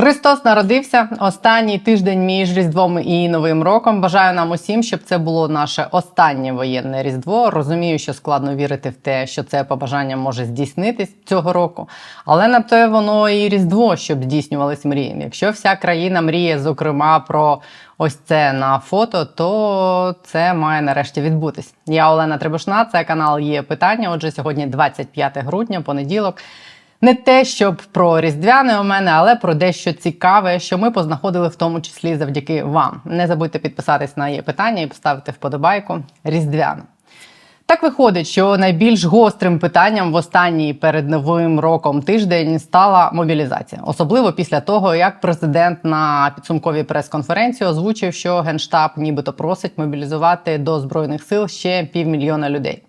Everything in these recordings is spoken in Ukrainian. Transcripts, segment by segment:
Христос народився останній тиждень між Різдвом і Новим роком. Бажаю нам усім, щоб це було наше останнє воєнне різдво. Розумію, що складно вірити в те, що це побажання може здійснитись цього року, але на те воно і різдво, щоб здійснювались мрії. Якщо вся країна мріє, зокрема про ось це на фото, то це має нарешті відбутись. Я Олена Требушна, це канал є питання. Отже, сьогодні 25 грудня, понеділок. Не те, щоб про різдвяне у мене, але про дещо цікаве, що ми познаходили в тому числі завдяки вам. Не забудьте підписатись на її питання і поставити вподобайку різдвяне. Так виходить, що найбільш гострим питанням в останній перед новим роком тиждень стала мобілізація, особливо після того, як президент на підсумковій прес-конференції озвучив, що генштаб нібито просить мобілізувати до збройних сил ще півмільйона людей.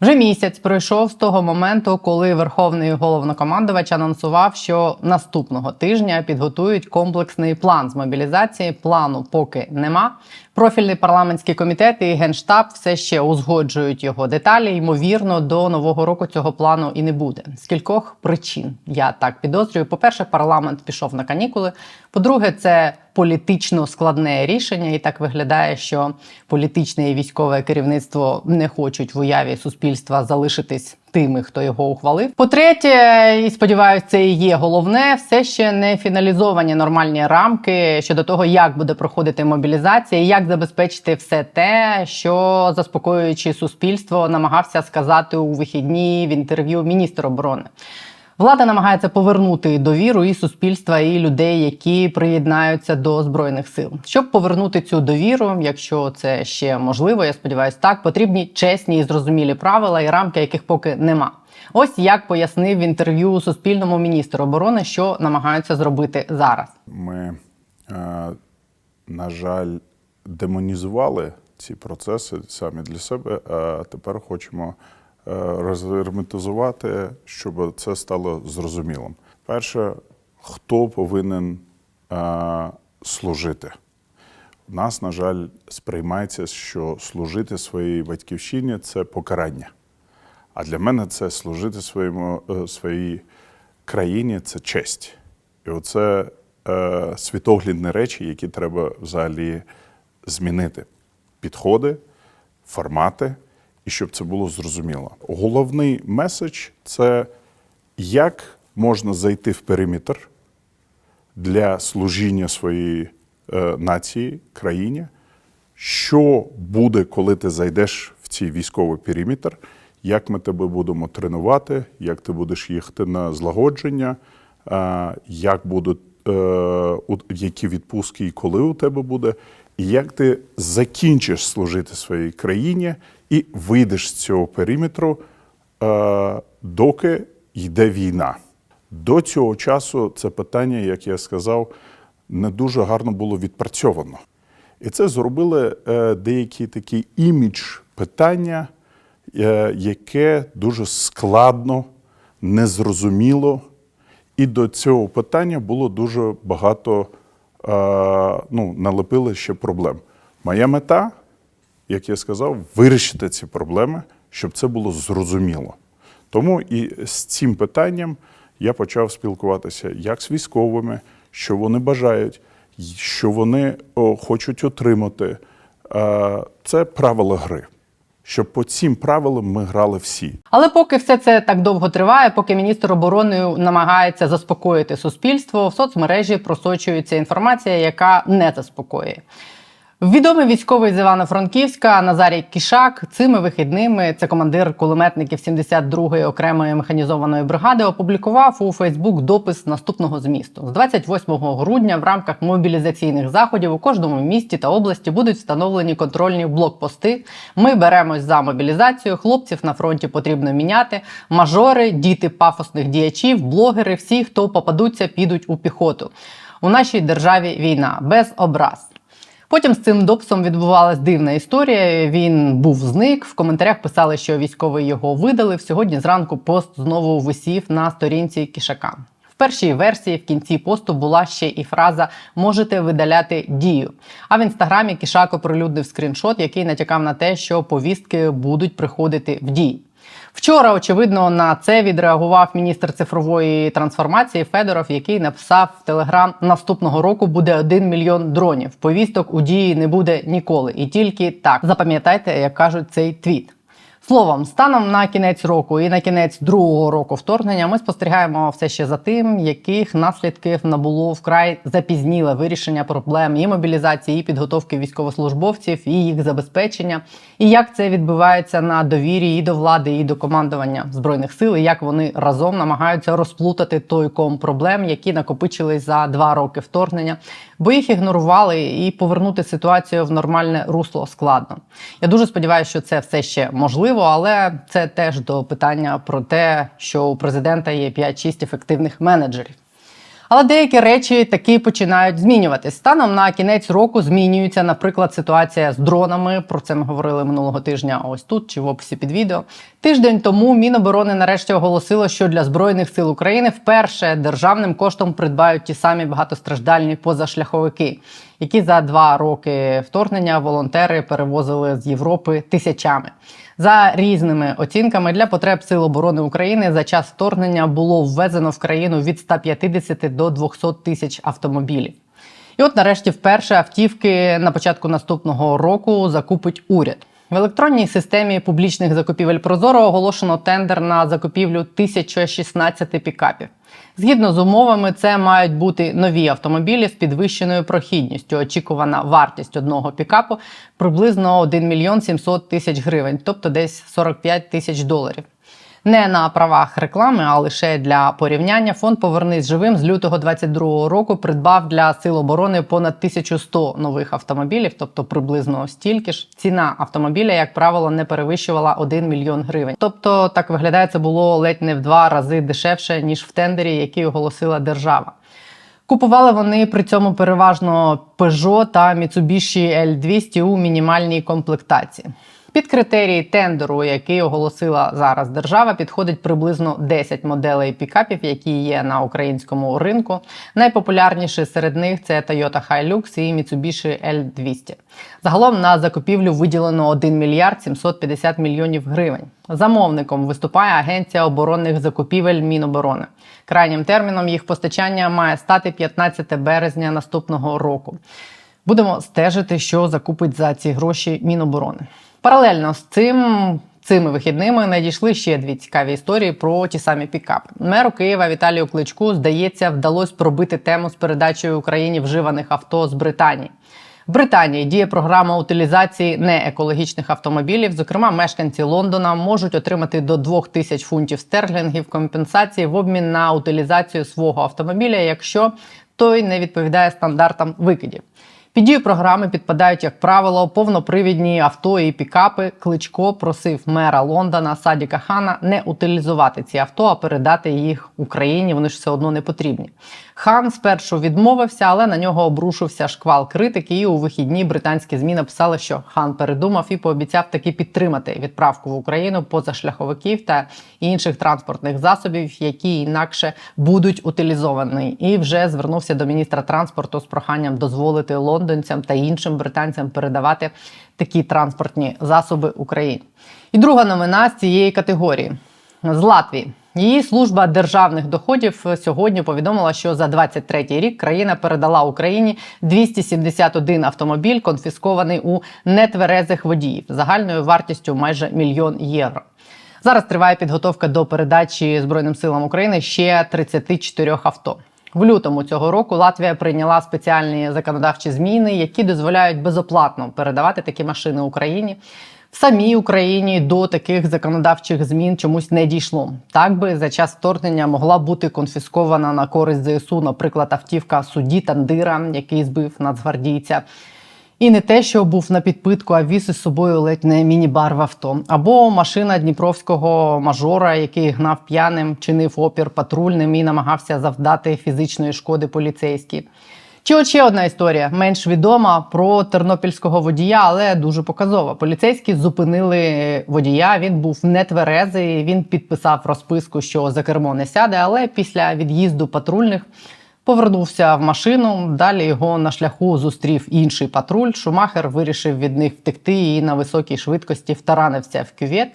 Вже місяць пройшов з того моменту, коли верховний головнокомандувач анонсував, що наступного тижня підготують комплексний план з мобілізації. Плану поки нема. Профільний парламентський комітет і генштаб все ще узгоджують його деталі. Ймовірно, до нового року цього плану і не буде. З кількох причин я так підозрюю. По перше, парламент пішов на канікули. По-друге, це політично складне рішення, і так виглядає, що політичне і військове керівництво не хочуть в уяві суспільства залишитись тими, хто його ухвалив. По-третє, і сподіваюся, це і є головне, все ще не фіналізовані нормальні рамки щодо того, як буде проходити мобілізація, як забезпечити все те, що заспокоюючи суспільство, намагався сказати у вихідні в інтерв'ю міністр оборони. Влада намагається повернути довіру і суспільства, і людей, які приєднаються до збройних сил. Щоб повернути цю довіру, якщо це ще можливо, я сподіваюся, так потрібні чесні і зрозумілі правила і рамки, яких поки нема. Ось як пояснив в інтерв'ю Суспільному міністр оборони, що намагаються зробити зараз. Ми, е, на жаль, демонізували ці процеси самі для себе, а тепер хочемо розгерметизувати, щоб це стало зрозумілим. Перше, хто повинен е, служити? У нас, на жаль, сприймається, що служити своїй батьківщині це покарання. А для мене це служити своєму, е, своїй країні це честь. І оце е, світоглядні речі, які треба взагалі змінити. Підходи, формати, і щоб це було зрозуміло. Головний меседж це як можна зайти в периметр для служіння своєї е, нації, країні, що буде, коли ти зайдеш в цей військовий периметр, як ми тебе будемо тренувати, як ти будеш їхати на злагодження, е, як будуть е, які відпустки і коли у тебе буде, і як ти закінчиш служити своїй країні і вийдеш з цього периметру, е, доки йде війна. До цього часу це питання, як я сказав, не дуже гарно було відпрацьовано. І це зробили е, деякі такі імідж питання, е, яке дуже складно, незрозуміло. І до цього питання було дуже багато, ну, налепили ще проблем. Моя мета, як я сказав, вирішити ці проблеми, щоб це було зрозуміло. Тому і з цим питанням я почав спілкуватися як з військовими, що вони бажають, що вони хочуть отримати. Е, Це правила гри. Щоб по цим правилам ми грали всі. Але поки все це так довго триває, поки міністр оборони намагається заспокоїти суспільство, в соцмережі просочується інформація, яка не заспокоює. Відомий військовий з Івано-Франківська Назарій Кішак цими вихідними, це командир кулеметників 72-ї окремої механізованої бригади, опублікував у Фейсбук допис наступного змісту. З 28 грудня в рамках мобілізаційних заходів у кожному місті та області будуть встановлені контрольні блокпости. Ми беремось за мобілізацію. Хлопців на фронті потрібно міняти. Мажори, діти пафосних діячів, блогери, всі, хто попадуться, підуть у піхоту. У нашій державі війна без образ. Потім з цим дописом відбувалась дивна історія. Він був зник. В коментарях писали, що військовий його видалив. Сьогодні зранку пост знову висів на сторінці кішака. В першій версії в кінці посту була ще і фраза можете видаляти дію. А в інстаграмі кішак оприлюднив скріншот, який натякав на те, що повістки будуть приходити в дії. Вчора, очевидно, на це відреагував міністр цифрової трансформації Федоров, який написав в Телеграм наступного року буде 1 мільйон дронів. Повісток у дії не буде ніколи. І тільки так запам'ятайте, як кажуть цей твіт. Словом, станом на кінець року і на кінець другого року вторгнення ми спостерігаємо все ще за тим, яких наслідків набуло вкрай запізніле вирішення проблем і мобілізації, і підготовки військовослужбовців, і їх забезпечення, і як це відбувається на довірі і до влади, і до командування збройних сил, і як вони разом намагаються розплутати той ком проблем, які накопичились за два роки вторгнення, бо їх ігнорували, і повернути ситуацію в нормальне русло складно. Я дуже сподіваюся, що це все ще можливо, але це теж до питання про те, що у президента є 5-6 ефективних менеджерів. Але деякі речі таки починають змінюватись. Станом на кінець року змінюється, наприклад, ситуація з дронами. Про це ми говорили минулого тижня. Ось тут чи в описі під відео. Тиждень тому Міноборони нарешті оголосило, що для збройних сил України вперше державним коштом придбають ті самі багатостраждальні позашляховики, які за два роки вторгнення волонтери перевозили з Європи тисячами. За різними оцінками для потреб Сил оборони України за час вторгнення було ввезено в країну від 150 до 200 тисяч автомобілів. І от нарешті вперше автівки на початку наступного року закупить уряд. В електронній системі публічних закупівель Прозоро оголошено тендер на закупівлю 1016 пікапів. Згідно з умовами, це мають бути нові автомобілі з підвищеною прохідністю. Очікувана вартість одного пікапу приблизно 1 мільйон 700 тисяч гривень, тобто десь 45 тисяч доларів. Не на правах реклами, а лише для порівняння. Фонд Повернись живим з лютого 22 року придбав для сил оборони понад 1100 нових автомобілів, тобто приблизно стільки ж. Ціна автомобіля, як правило, не перевищувала 1 мільйон гривень. Тобто, так виглядає, це було ледь не в два рази дешевше ніж в тендері, який оголосила держава. Купували вони при цьому переважно Peugeot та Mitsubishi L200 у мінімальній комплектації. Під критерії тендеру, який оголосила зараз держава, підходить приблизно 10 моделей пікапів, які є на українському ринку. Найпопулярніші серед них це Toyota Hilux і Mitsubishi L200. Загалом на закупівлю виділено 1 мільярд 750 мільйонів гривень. Замовником виступає Агенція оборонних закупівель Міноборони. Крайнім терміном їх постачання має стати 15 березня наступного року. Будемо стежити, що закупить за ці гроші Міноборони. Паралельно з цим. Цими вихідними надійшли ще дві цікаві історії про ті самі пікапи. Меру Києва Віталію Кличку здається, вдалося пробити тему з передачею Україні вживаних авто з Британії. В Британії діє програма утилізації неекологічних автомобілів. Зокрема, мешканці Лондона можуть отримати до 2 тисяч фунтів стерлінгів компенсації в обмін на утилізацію свого автомобіля, якщо той не відповідає стандартам викидів. Під дію програми підпадають, як правило, повнопривідні авто і пікапи. Кличко просив мера Лондона Садіка Хана не утилізувати ці авто, а передати їх Україні. Вони ж все одно не потрібні. Хан спершу відмовився, але на нього обрушився шквал критики. І у вихідні британські змі написали, що хан передумав і пообіцяв таки підтримати відправку в Україну позашляховиків та інших транспортних засобів, які інакше будуть утилізовані. І вже звернувся до міністра транспорту з проханням дозволити лондонцям та іншим британцям передавати такі транспортні засоби Україні. І друга новина з цієї категорії з Латвії. Її служба державних доходів сьогодні повідомила, що за 23 рік країна передала Україні 271 автомобіль, конфіскований у нетверезих водіїв загальною вартістю майже мільйон євро. Зараз триває підготовка до передачі Збройним силам України ще 34 авто. В лютому цього року Латвія прийняла спеціальні законодавчі зміни, які дозволяють безоплатно передавати такі машини Україні. В самій Україні до таких законодавчих змін чомусь не дійшло. Так би за час вторгнення могла бути конфіскована на користь ЗСУ, наприклад, автівка судді Тандира, який збив нацгвардійця. І не те, що був на підпитку, а віз із собою ледь не міні-бар в авто. Або машина дніпровського мажора, який гнав п'яним, чинив опір патрульним і намагався завдати фізичної шкоди поліцейській. Чи от ще одна історія, менш відома про тернопільського водія, але дуже показова. Поліцейські зупинили водія. Він був нетверезий. Він підписав розписку, що за кермо не сяде. Але після від'їзду патрульних повернувся в машину. Далі його на шляху зустрів інший патруль. Шумахер вирішив від них втекти і на високій швидкості втаранився в кювет.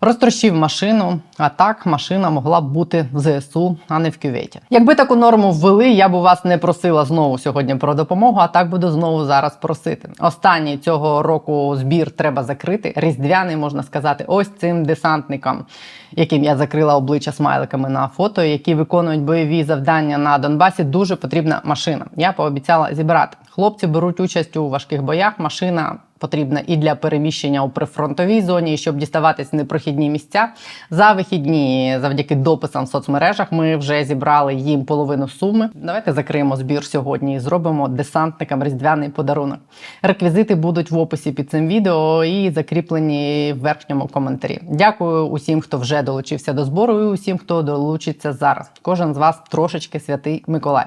Розтрощив машину, а так машина могла б бути в ЗСУ, а не в кюветі. Якби таку норму ввели, я б у вас не просила знову сьогодні про допомогу, а так буду знову зараз просити. Останній цього року збір треба закрити. Різдвяний можна сказати, ось цим десантникам, яким я закрила обличчя смайликами на фото, які виконують бойові завдання на Донбасі. Дуже потрібна машина. Я пообіцяла зібрати. Хлопці беруть участь у важких боях. Машина потрібна і для переміщення у прифронтовій зоні, і щоб діставатись непрохідні місця. За вихідні, завдяки дописам в соцмережах, ми вже зібрали їм половину суми. Давайте закриємо збір сьогодні і зробимо десантникам різдвяний подарунок. Реквізити будуть в описі під цим відео і закріплені в верхньому коментарі. Дякую усім, хто вже долучився до збору, і усім, хто долучиться зараз. Кожен з вас трошечки святий Миколай.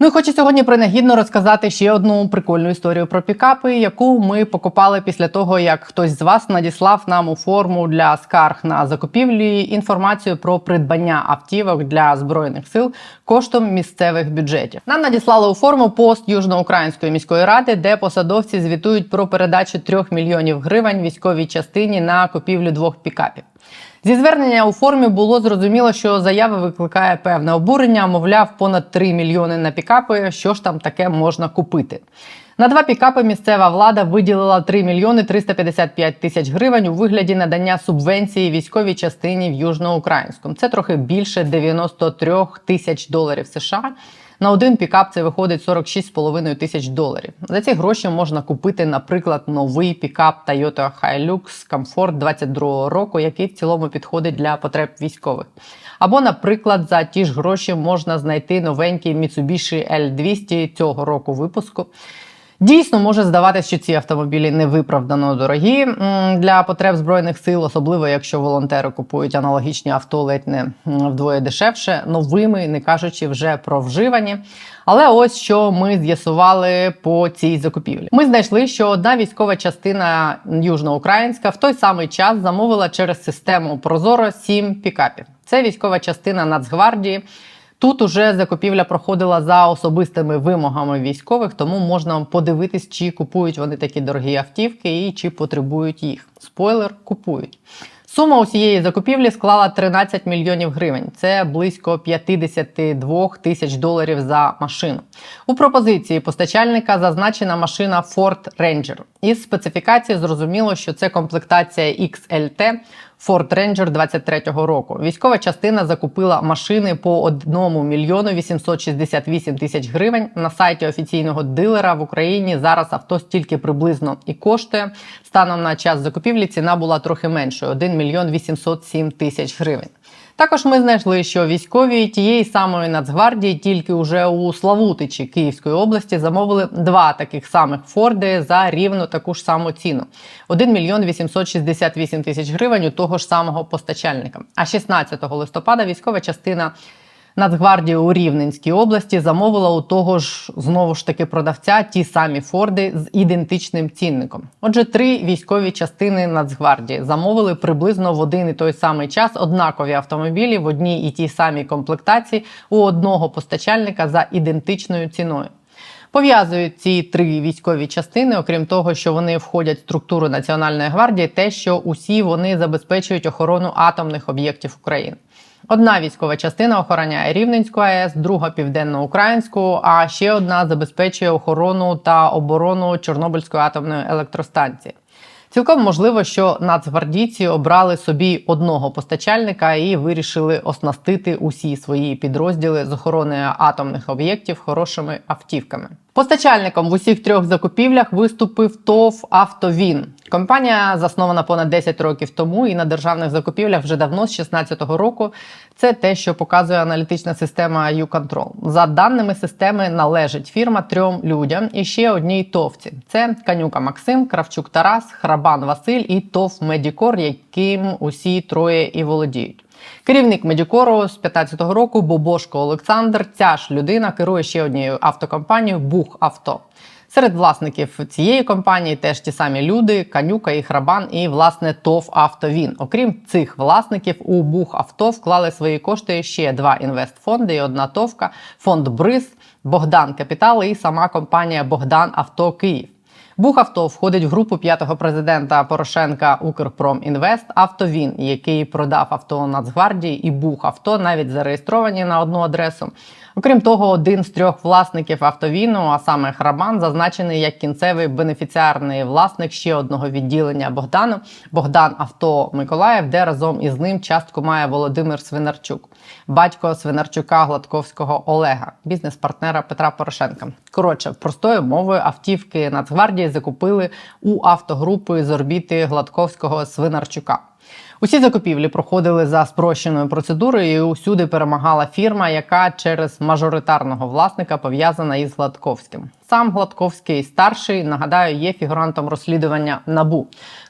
Ну і хочу сьогодні принагідно розказати ще одну прикольну історію про пікапи, яку ми покупали після того, як хтось з вас надіслав нам у форму для скарг на закупівлі інформацію про придбання автівок для збройних сил коштом місцевих бюджетів. Нам надіслали у форму пост Южноукраїнської міської ради, де посадовці звітують про передачу 3 мільйонів гривень військовій частині на купівлю двох пікапів. Зі звернення у формі було зрозуміло, що заява викликає певне обурення, мовляв, понад 3 мільйони на пікапи. Що ж там таке можна купити? На два пікапи місцева влада виділила 3 мільйони 355 тисяч гривень у вигляді надання субвенції військовій частині в Южноукраїнському. Це трохи більше 93 тисяч доларів США. На один пікап це виходить 46,5 тисяч доларів. За ці гроші можна купити, наприклад, новий пікап Toyota Hilux Comfort 22 року, який в цілому підходить для потреб військових. Або, наприклад, за ті ж гроші можна знайти новенький Mitsubishi L200 цього року випуску. Дійсно, може здаватися, що ці автомобілі невиправдано дорогі для потреб збройних сил, особливо якщо волонтери купують аналогічні авто ледь не вдвоє дешевше, новими, не кажучи вже про вживані. Але ось що ми з'ясували по цій закупівлі. Ми знайшли, що одна військова частина южноукраїнська в той самий час замовила через систему Прозоро 7 пікапів. Це військова частина Нацгвардії. Тут уже закупівля проходила за особистими вимогами військових, тому можна подивитись, чи купують вони такі дорогі автівки і чи потребують їх. Спойлер купують. Сума усієї закупівлі склала 13 мільйонів гривень. Це близько 52 тисяч доларів за машину. У пропозиції постачальника зазначена машина Ford Ranger. Із специфікації зрозуміло, що це комплектація XLT Ford Ranger 23-го року. Військова частина закупила машини по 1 мільйону 868 тисяч гривень. На сайті офіційного дилера в Україні зараз авто стільки приблизно і коштує. Станом на час закупівлі ціна була трохи меншою 1 мільйон 807 тисяч гривень. Також ми знайшли, що військові тієї самої Нацгвардії тільки уже у Славутичі Київської області замовили два таких самих Форди за рівно таку ж саму ціну: 1 мільйон 868 тисяч гривень у того ж самого постачальника. А 16 листопада військова частина. Нацгвардії у Рівненській області замовила у того ж знову ж таки продавця ті самі Форди з ідентичним цінником. Отже, три військові частини Нацгвардії замовили приблизно в один і той самий час однакові автомобілі в одній і тій самій комплектації у одного постачальника за ідентичною ціною. Пов'язують ці три військові частини, окрім того, що вони входять в структуру Національної гвардії, те, що усі вони забезпечують охорону атомних об'єктів України. Одна військова частина охороняє Рівненську АЕС, друга південноукраїнську, а ще одна забезпечує охорону та оборону Чорнобильської атомної електростанції. Цілком можливо, що нацгвардійці обрали собі одного постачальника і вирішили оснастити усі свої підрозділи з охорони атомних об'єктів хорошими автівками. Постачальником в усіх трьох закупівлях виступив ТОВ Автовін. Компанія заснована понад 10 років тому і на державних закупівлях вже давно з 2016 року. Це те, що показує аналітична система U-Control. За даними системи, належить фірма трьом людям і ще одній товці: це Канюка Максим, Кравчук Тарас, Храбан Василь і ТОВ Медікор, яким усі троє і володіють. Керівник Медікору з 15-го року Бобошко Олександр. Ця ж людина керує ще однією автокомпанією Бух Авто. Серед власників цієї компанії теж ті самі люди: Канюка і Храбан, і власне ТОВ Автовін. Окрім цих власників, у Бух Авто вклали свої кошти ще два інвестфонди і одна товка, фонд Бриз, Богдан Капітал і сама компанія Богдан Авто Київ. Бухавто входить в групу п'ятого президента Порошенка Укрпромінвест Автовін, який продав авто Нацгвардії і Бухавто навіть зареєстровані на одну адресу. Окрім того, один з трьох власників автовіну, а саме Храбан, зазначений як кінцевий бенефіціарний власник ще одного відділення Богдану Богдан Авто Миколаїв, де разом із ним частку має Володимир Свинарчук, батько Свинарчука Гладковського Олега, бізнес-партнера Петра Порошенка. Коротше, простою мовою автівки Нацгвардії закупили у автогрупи з орбіти Гладковського Свинарчука. Усі закупівлі проходили за спрощеною процедурою. і Усюди перемагала фірма, яка через мажоритарного власника пов'язана із Гладковським. Сам Гладковський старший нагадаю є фігурантом розслідування набу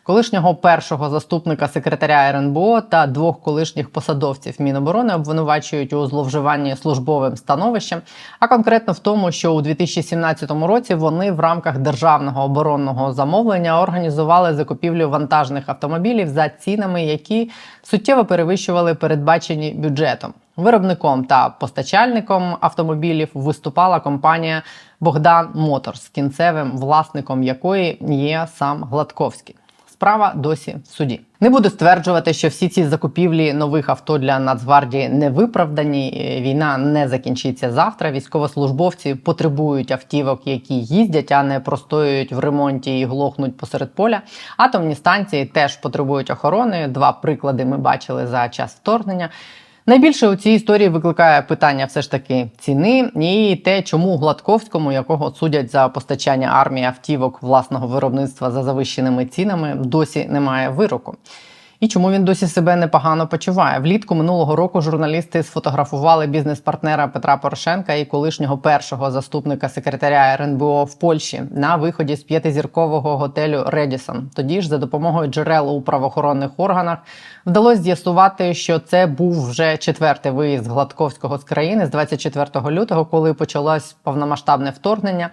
колишнього першого заступника секретаря РНБО та двох колишніх посадовців Міноборони обвинувачують у зловживанні службовим становищем, а конкретно в тому, що у 2017 році вони в рамках державного оборонного замовлення організували закупівлю вантажних автомобілів за цінами, які суттєво перевищували передбачені бюджетом. Виробником та постачальником автомобілів виступала компанія Богдан Моторс, кінцевим власником якої є сам Гладковський. Справа досі в суді. Не буду стверджувати, що всі ці закупівлі нових авто для Нацгвардії не виправдані. Е, Війна не закінчиться завтра. Військовослужбовці потребують автівок, які їздять, а не простоюють в ремонті і глохнуть посеред поля. Атомні станції теж потребують охорони. Два приклади ми бачили за час вторгнення. Найбільше у цій історії викликає питання все ж таки ціни і те, чому Гладковському, якого судять за постачання армії автівок власного виробництва за завищеними цінами, досі немає вироку. І чому він досі себе непогано почуває? Влітку минулого року журналісти сфотографували бізнес-партнера Петра Порошенка і колишнього першого заступника секретаря РНБО в Польщі на виході з п'ятизіркового готелю Редісон. Тоді ж за допомогою джерел у правоохоронних органах вдалося з'ясувати, що це був вже четвертий виїзд Гладковського з країни з 24 лютого, коли почалось повномасштабне вторгнення.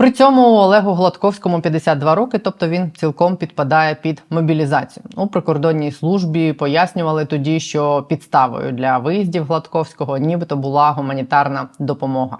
При цьому Олегу Гладковському 52 роки, тобто він цілком підпадає під мобілізацію. У прикордонній службі пояснювали тоді, що підставою для виїздів Гладковського нібито була гуманітарна допомога.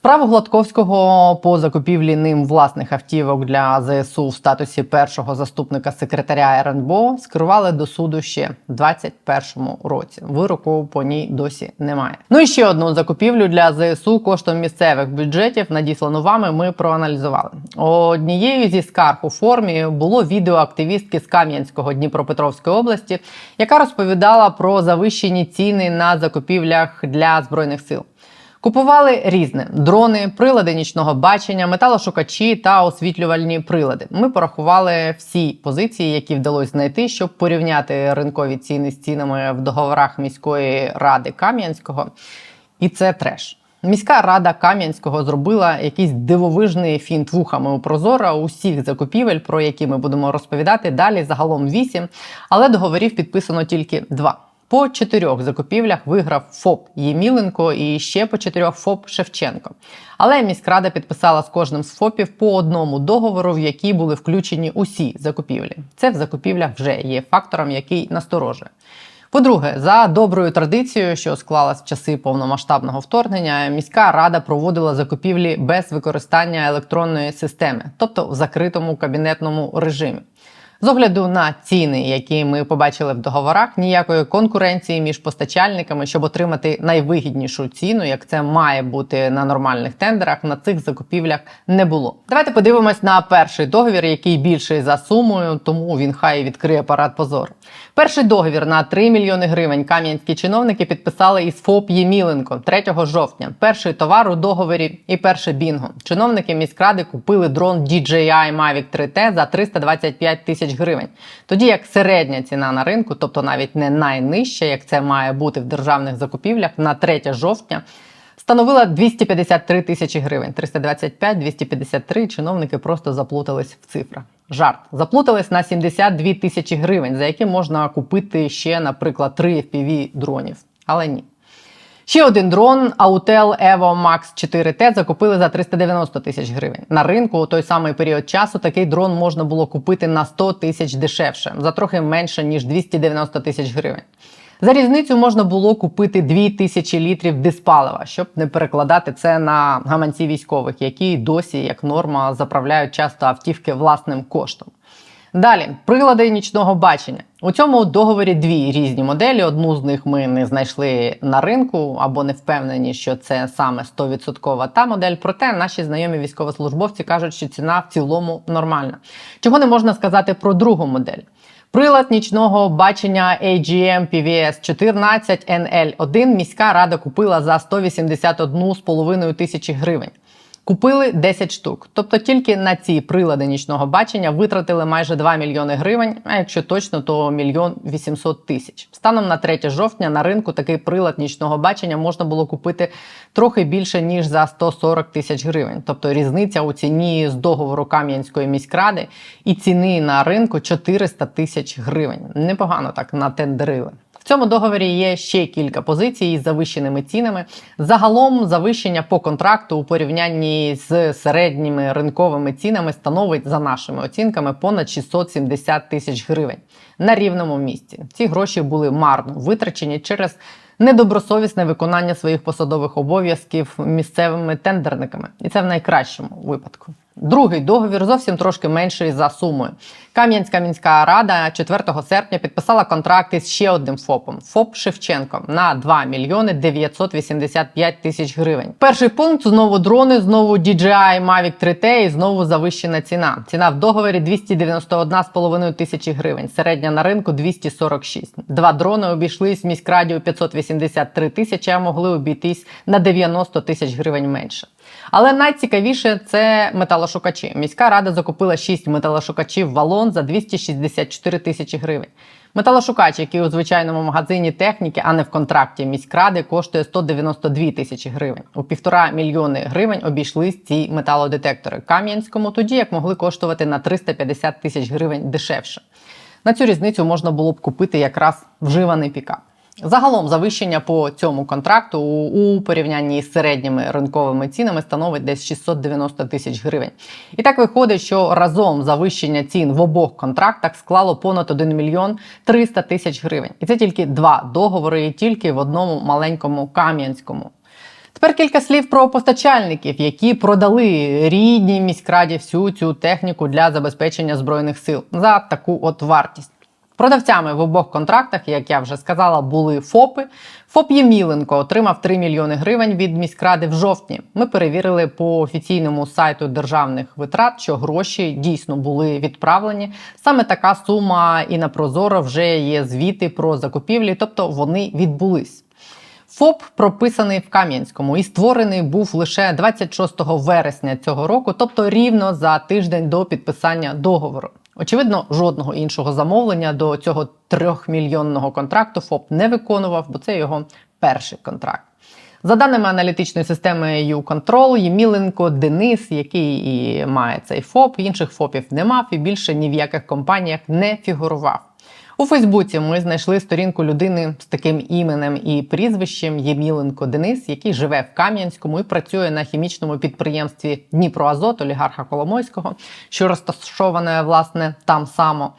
Справу Гладковського по закупівлі ним власних автівок для ЗСУ в статусі першого заступника секретаря РНБО скерували до суду ще в 2021 році. Вироку по ній досі немає. Ну і ще одну закупівлю для ЗСУ коштом місцевих бюджетів, надіслану вами, ми проаналізували. Однією зі скарг у формі було відео активістки з Кам'янського Дніпропетровської області, яка розповідала про завищені ціни на закупівлях для збройних сил. Купували різне дрони, прилади нічного бачення, металошукачі та освітлювальні прилади. Ми порахували всі позиції, які вдалося знайти, щоб порівняти ринкові ціни з цінами в договорах міської ради Кам'янського. І це треш. Міська рада Кам'янського зробила якийсь дивовижний фінт вухами у Прозора усіх закупівель, про які ми будемо розповідати далі. Загалом вісім, але договорів підписано тільки два. По чотирьох закупівлях виграв ФОП Єміленко і ще по чотирьох ФОП Шевченко. Але міськрада підписала з кожним з ФОПів по одному договору, в який були включені усі закупівлі. Це в закупівлях вже є фактором, який насторожує. По-друге, за доброю традицією, що склалась в часи повномасштабного вторгнення, міська рада проводила закупівлі без використання електронної системи, тобто в закритому кабінетному режимі. З огляду на ціни, які ми побачили в договорах, ніякої конкуренції між постачальниками, щоб отримати найвигіднішу ціну, як це має бути на нормальних тендерах, на цих закупівлях не було. Давайте подивимось на перший договір, який більший за сумою, тому він хай відкриє парад позору. Перший договір на 3 мільйони гривень кам'янські чиновники підписали із ФОП Єміленко 3 жовтня. Перший товар у договорі і перше бінго. Чиновники міськради купили дрон DJI Mavic 3T за 325 тисяч гривень. Тоді як середня ціна на ринку, тобто навіть не найнижча, як це має бути в державних закупівлях, на 3 жовтня. Становила 253 тисячі гривень. 325-253 чиновники просто заплутались в цифрах. Жарт. Заплутались на 72 тисячі гривень, за які можна купити ще, наприклад, 3 FPV дронів. Але ні. Ще один дрон Autel Evo Max 4T закупили за 390 тисяч гривень. На ринку у той самий період часу такий дрон можна було купити на 100 тисяч дешевше, за трохи менше ніж 290 тисяч гривень. За різницю можна було купити 2000 літрів диспалива, щоб не перекладати це на гаманці військових, які досі, як норма, заправляють часто автівки власним коштом. Далі прилади нічного бачення. У цьому договорі дві різні моделі. Одну з них ми не знайшли на ринку або не впевнені, що це саме 100% та модель. Проте наші знайомі військовослужбовці кажуть, що ціна в цілому нормальна. Чого не можна сказати про другу модель? Прилад нічного бачення AGM PVS 14 NL1 міська рада купила за 181,5 тисячі гривень. Купили 10 штук. Тобто тільки на ці прилади нічного бачення витратили майже 2 мільйони гривень, а якщо точно, то мільйон 800 тисяч. Станом на 3 жовтня на ринку такий прилад нічного бачення можна було купити трохи більше ніж за 140 тисяч гривень. Тобто різниця у ціні з договору Кам'янської міськради і ціни на ринку 400 тисяч гривень. Непогано так натендерили. В цьому договорі є ще кілька позицій із завищеними цінами. Загалом завищення по контракту у порівнянні з середніми ринковими цінами становить за нашими оцінками понад 670 тисяч гривень на рівному місці. Ці гроші були марно витрачені через недобросовісне виконання своїх посадових обов'язків місцевими тендерниками, і це в найкращому випадку. Другий договір зовсім трошки менший за сумою. Кам'янська міська рада 4 серпня підписала контракт із ще одним ФОПом ФОП Шевченко на 2 мільйони 985 тисяч гривень. Перший пункт знову дрони, знову DJI Mavic 3T і знову завищена ціна. Ціна в договорі 291,5 тисячі гривень. Середня на ринку 246. Два дрони обійшлись міськраді у 583 тисячі, а могли обійтись на 90 тисяч гривень менше. Але найцікавіше це металошукачі. Міська рада закупила 6 металошукачів валон за 264 тисячі гривень. Металошукач, який у звичайному магазині техніки, а не в контракті міськради, коштує 192 тисячі гривень. У півтора мільйони гривень обійшлись ці металодетектори Кам'янському, тоді як могли коштувати на 350 тисяч гривень дешевше. На цю різницю можна було б купити якраз вживаний пікап. Загалом завищення по цьому контракту у порівнянні з середніми ринковими цінами становить десь 690 тисяч гривень. І так виходить, що разом завищення цін в обох контрактах склало понад 1 мільйон 300 тисяч гривень. І це тільки два договори, і тільки в одному маленькому Кам'янському. Тепер кілька слів про постачальників, які продали рідній міськраді всю цю техніку для забезпечення збройних сил за таку от вартість. Продавцями в обох контрактах, як я вже сказала, були ФОПи. ФОП Єміленко отримав 3 мільйони гривень від міськради в жовтні. Ми перевірили по офіційному сайту державних витрат, що гроші дійсно були відправлені. Саме така сума і на Прозоро вже є звіти про закупівлі, тобто вони відбулись. ФОП прописаний в Кам'янському і створений був лише 26 вересня цього року, тобто рівно за тиждень до підписання договору. Очевидно, жодного іншого замовлення до цього трьохмільйонного контракту ФОП не виконував, бо це його перший контракт. За даними аналітичної системи «Юконтрол», Єміленко Денис, який і має цей ФОП, інших ФОПів не мав і більше ні в яких компаніях не фігурував. У Фейсбуці ми знайшли сторінку людини з таким іменем і прізвищем Єміленко Денис, який живе в Кам'янському і працює на хімічному підприємстві Дніпроазот олігарха Коломойського, що розташоване власне там само.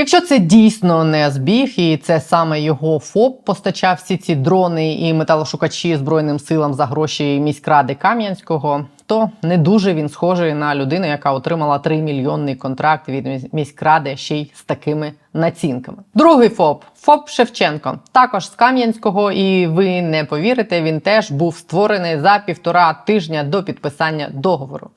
Якщо це дійсно не збіг, і це саме його ФОП постачав всі ці дрони і металошукачі Збройним силам за гроші міськради Кам'янського, то не дуже він схожий на людину, яка отримала 3 мільйонний контракт від міс- міськради ще й з такими націнками. Другий ФОП ФОП Шевченко, також з Кам'янського, і ви не повірите, він теж був створений за півтора тижня до підписання договору.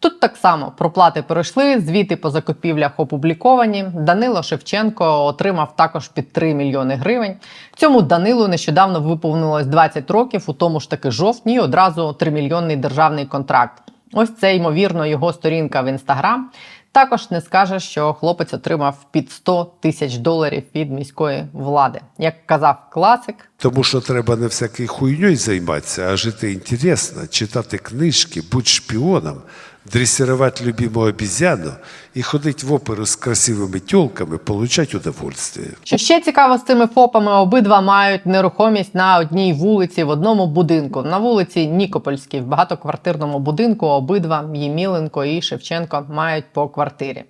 Тут так само проплати пройшли, звіти по закупівлях опубліковані. Данило Шевченко отримав також під 3 мільйони гривень. Цьому Данилу нещодавно виповнилось 20 років, у тому ж таки жовтні, одразу 3-мільйонний державний контракт. Ось це ймовірно його сторінка в інстаграм. Також не скаже, що хлопець отримав під 100 тисяч доларів від міської влади. Як казав класик, Тому що треба не всякою хуйньою займатися, а жити інтересно, читати книжки, бути шпіоном, дресирувати любимого обізяну і ходити в оперу з красивими тілками, получати удовольствие. Що ще цікаво з цими ФОПами, обидва мають нерухомість на одній вулиці в одному будинку. На вулиці Нікопольській, в багатоквартирному будинку, обидва Єміленко і Шевченко мають по квартирі.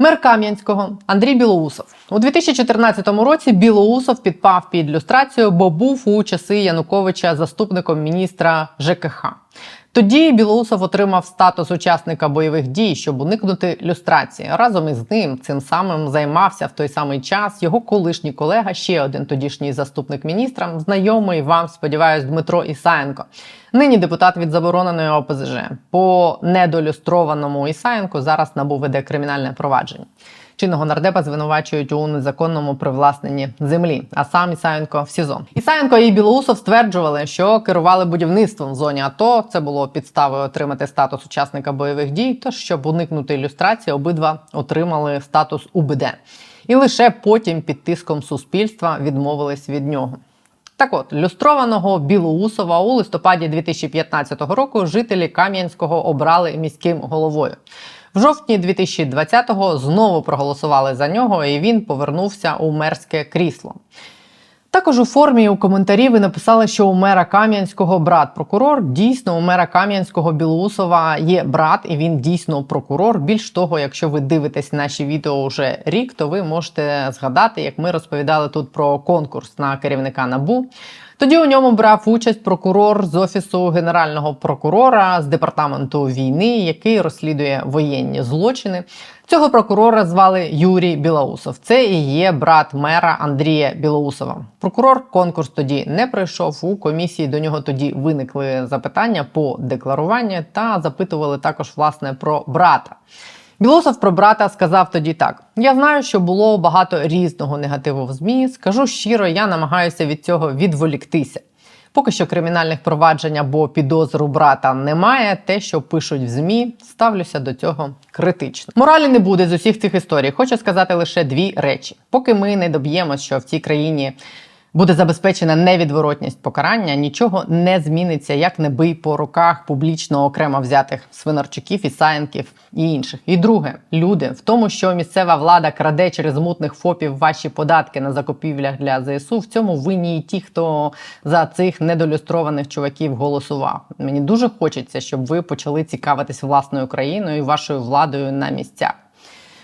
Мер Кам'янського Андрій Білоусов у 2014 році Білоусов підпав під люстрацію, бо був у часи Януковича заступником міністра ЖКХ. Тоді Білоусов отримав статус учасника бойових дій, щоб уникнути люстрації. Разом із ним цим самим займався в той самий час його колишній колега, ще один тодішній заступник міністра, знайомий вам, сподіваюсь, Дмитро Ісаєнко. Нині депутат від забороненої ОПЗЖ. По недолюстрованому Ісаєнку зараз набув веде кримінальне провадження. Чинного нардепа звинувачують у незаконному привласненні землі, а сам Ісаєнко в СІЗО. Ісаєнко і Білоусов стверджували, що керували будівництвом в зоні АТО. Це було підставою отримати статус учасника бойових дій. Тож, щоб уникнути ілюстрації, обидва отримали статус УБД. І лише потім під тиском суспільства відмовились від нього. Так от, люстрованого Білоусова у листопаді 2015 року жителі Кам'янського обрали міським головою. В жовтні 2020-го знову проголосували за нього, і він повернувся у мерське крісло. Також у формі у коментарі ви написали, що у мера Кам'янського брат прокурор. Дійсно, у мера Кам'янського Білоусова є брат, і він дійсно прокурор. Більш того, якщо ви дивитесь наші відео вже рік, то ви можете згадати, як ми розповідали тут про конкурс на керівника набу. Тоді у ньому брав участь прокурор з офісу генерального прокурора з департаменту війни, який розслідує воєнні злочини. Цього прокурора звали Юрій Білоусов. Це і є брат мера Андрія Білоусова. Прокурор конкурс тоді не пройшов. У комісії до нього тоді виникли запитання по декларуванню та запитували також власне про брата. Білосов про брата сказав тоді так: я знаю, що було багато різного негативу в ЗМІ. Скажу щиро, я намагаюся від цього відволіктися. Поки що кримінальних проваджень або підозр у брата немає. Те, що пишуть в ЗМІ, ставлюся до цього критично. Моралі не буде з усіх цих історій. Хочу сказати лише дві речі: поки ми не доб'ємося, що в цій країні буде забезпечена невідворотність покарання, нічого не зміниться, як не бий по руках публічно окремо взятих свинарчуків, ісаєнків і інших. І друге, люди в тому, що місцева влада краде через мутних фопів ваші податки на закупівлях для ЗСУ. В цьому винні і ті, хто за цих недолюстрованих чуваків голосував. Мені дуже хочеться, щоб ви почали цікавитись власною країною і вашою владою на місцях.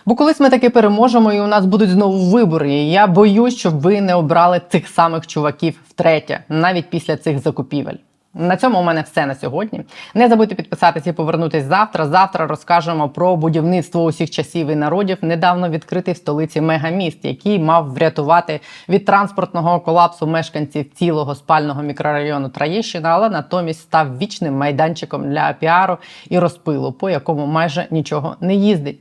Бо колись ми таки переможемо, і у нас будуть знову вибори. І я боюсь, щоб ви не обрали цих самих чуваків втретє, навіть після цих закупівель. На цьому у мене все на сьогодні. Не забудьте підписатися і повернутись завтра. Завтра розкажемо про будівництво усіх часів і народів, недавно відкритий в столиці мегаміст, який мав врятувати від транспортного колапсу мешканців цілого спального мікрорайону Троєщина, але натомість став вічним майданчиком для піару і розпилу, по якому майже нічого не їздить.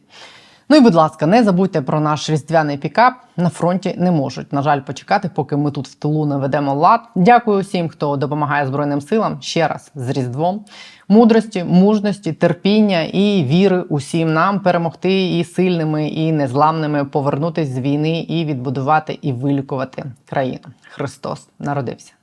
Ну і будь ласка, не забудьте про наш різдвяний пікап. На фронті не можуть, на жаль, почекати, поки ми тут в тилу наведемо лад. Дякую всім, хто допомагає Збройним силам. Ще раз з Різдвом. Мудрості, мужності, терпіння і віри усім нам перемогти і сильними, і незламними повернутись з війни і відбудувати і вилікувати країну. Христос народився.